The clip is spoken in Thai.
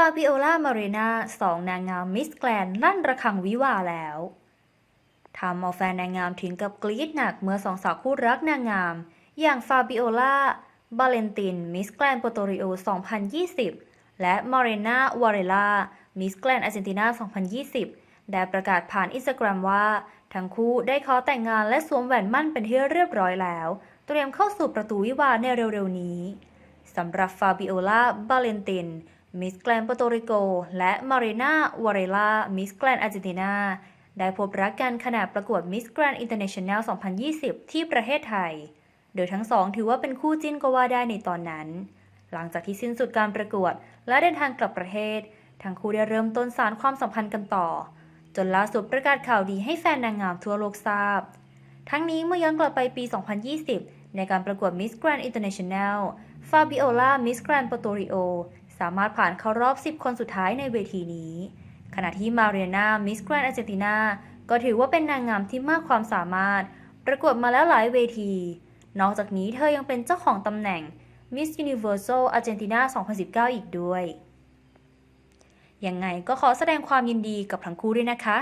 ฟาบิโอลามารีนาสองนางงามมิสแกรนลั่นระฆังวิวาแล้วทำเอาแฟนนางงามถึงกับกรี๊ดหนักเมื่อสองสาวคู่รักนางงาม อย่างฟาบิโอลาบาเลนติน มิสแกรนโปโตริโอ 2020 และมารีนาวาเรลามิสแกรนอาร์เจนตินา 2020 ได้ประกาศผ่านอินสตาแกรมว่า ทั้งคู่ได้ขอแต่งงานและสวมแหวนมั่นเป็นที่เรียบร้อยแล้ว เตรียมเข้าสู่ประตูวิวาในเร็วๆนี้สำหรับฟาบิโอลาบาเลนติน มิสแกรนโปโตริโก และมารีนาวาเรล่ามิสแกรนอาร์เจนตินา ได้พบรักกันขณะประกวดมิสแกรนอินเตอร์เนชั่นแนล 2020 ที่ประเทศไทย โดยทั้งสองถือว่าเป็นคู่จิ้นก็ว่าได้ในตอนนั้น หลังจากที่สิ้นสุดการประกวด และเดินทางกลับประเทศ ทั้งคู่ได้เริ่มต้นสารความสัมพันธ์กันต่อ จนล่าสุดประกาศข่าวดีให้แฟนนางงามทั่วโลกทราบ ทั้งนี้เมื่อย้อนกลับไปปี 2020 ในการประกวด Miss Grand International ฟาบิโอลามิสแกรนด์โปโตริโอ สามารถผ่านเข้ารอบ 10 คนสุดท้ายในเวทีนี้ ขณะที่มาเรียนามิสแกรนด์อาร์เจนตินาก็ถือว่าเป็นนางงามที่มากความสามารถ ประกวดมาแล้วหลายเวที นอกจากนี้เธอยังเป็นเจ้าของตำแหน่ง Miss Universal Argentina 2019 อีกด้วย ยังไงก็ขอแสดงความยินดีกับทั้งคู่ด้วยนะคะ